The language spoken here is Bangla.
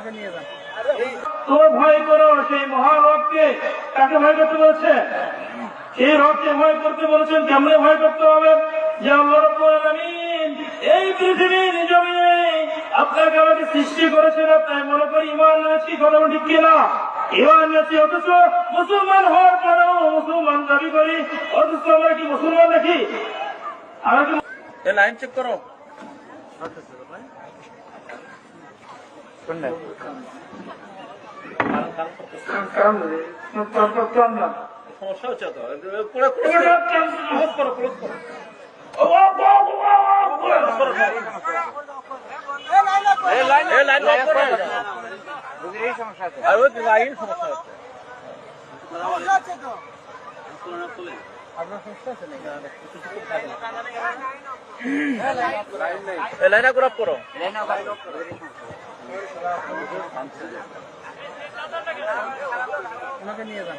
ওনাকে নিয়ে যান। তো ভয় করো সেই মহারবকে কাকে ভয় করতে বলছে? সেই রবকে ভয় করতে বলেছেন কেমনে ভয় করতে হবে? যে আল্লাহ এই পৃথিবীর জমিনে আপনাকে আমাকে সৃষ্টি করেছেন তাই মনে করি ইমান এনেছি কথা ঠিক কিনা? ইমান এনেছি অথচ মুসলমান হওয়ার পরেও মুসলমান দাবি করি অথচ আমরা কি মুসলমান নাকি? আমরা কি এ লাইন চেক করো। সমস্যা হচ্ছে তো করো ক্লোজ করো। লাইন। আর ওই লাইন সমস্যা হচ্ছে। এই লাইন গ্রাফ করো। ওনাকে নিয়ে যান।